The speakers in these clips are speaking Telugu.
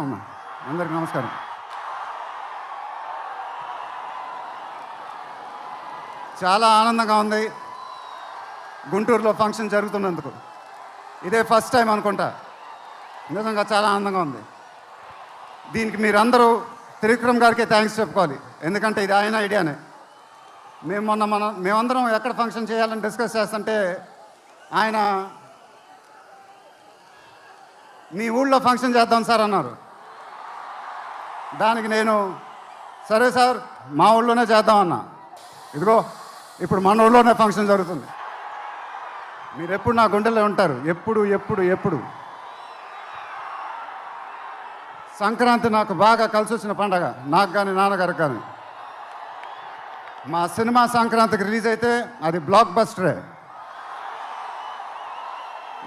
అందరికి నమస్కారం. చాలా ఆనందంగా ఉంది గుంటూరులో ఫంక్షన్ జరుగుతున్నందుకు. ఇదే ఫస్ట్ టైం అనుకుంటా. నిజంగా చాలా ఆనందంగా ఉంది. దీనికి మీరందరూ త్రివిక్రమ్ గారికి థ్యాంక్స్ చెప్పుకోవాలి. ఎందుకంటే ఇది ఆయన ఐడియానే. మేము మొన్న మన మేమందరం ఎక్కడ ఫంక్షన్ చేయాలని డిస్కస్ చేస్తుంటే ఆయన మీ ఊళ్ళో ఫంక్షన్ చేద్దాం సార్ అన్నారు. దానికి నేను సరే సార్ మా ఊళ్ళోనే చేద్దాం అన్నా ఇదిగో ఇప్పుడు మన ఊళ్ళోనే ఫంక్షన్ జరుగుతుంది. మీరు ఎప్పుడు నా గుండెలో ఉంటారు? ఎప్పుడు ఎప్పుడు ఎప్పుడు? సంక్రాంతి నాకు బాగా కలిసి వచ్చిన పండగ నాకు కానీ నాన్నగారికి కానీ మా సినిమా సంక్రాంతికి రిలీజ్ అయితే అది బ్లాక్ బస్టరే.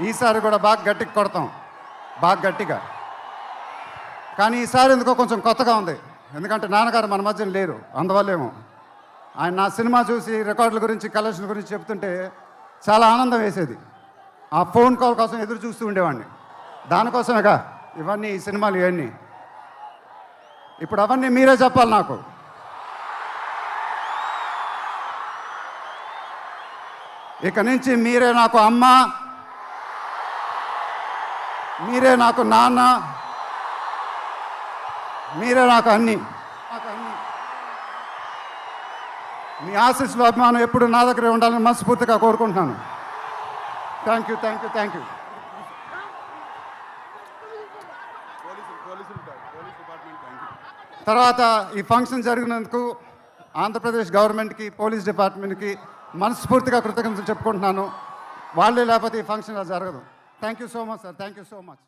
ఈసారి కూడా బాగా గట్టిగా కొడతాం. బాగా గట్టిగా. కానీ ఈసారి ఎందుకో కొంచెం కొత్తగా ఉంది. ఎందుకంటే నాన్నగారు మన మధ్యన లేరు. అందువల్లేమో. ఆయన నా సినిమా చూసి రికార్డుల గురించి కలెక్షన్ గురించి చెప్తుంటే చాలా ఆనందం వేసేది. ఆ ఫోన్ కాల్ కోసం ఎదురు చూస్తూ ఉండేవాడిని. దానికోసమేగా ఇవన్నీ ఈ సినిమాలు ఇవన్నీ. ఇప్పుడు అవన్నీ మీరే చెప్పాలి నాకు. ఇక నుంచి మీరే నాకు అమ్మ మీరే నాకు నాన్న మీరే నాకు అన్ని. నాకు అన్ని మీ ఆశీస్సులు అభిమానం ఎప్పుడు నా దగ్గరే ఉండాలని మనస్ఫూర్తిగా కోరుకుంటున్నాను. Thank you thank you thank you తర్వాత ఈ ఫంక్షన్ జరిగినందుకు ఆంధ్రప్రదేశ్ గవర్నమెంట్కి పోలీస్ డిపార్ట్మెంట్కి మనస్ఫూర్తిగా కృతజ్ఞతలు చెప్పుకుంటున్నాను. వాళ్ళే లేకపోతే ఈ ఫంక్షన్ జరగదు. Thank you so much sir thank you so much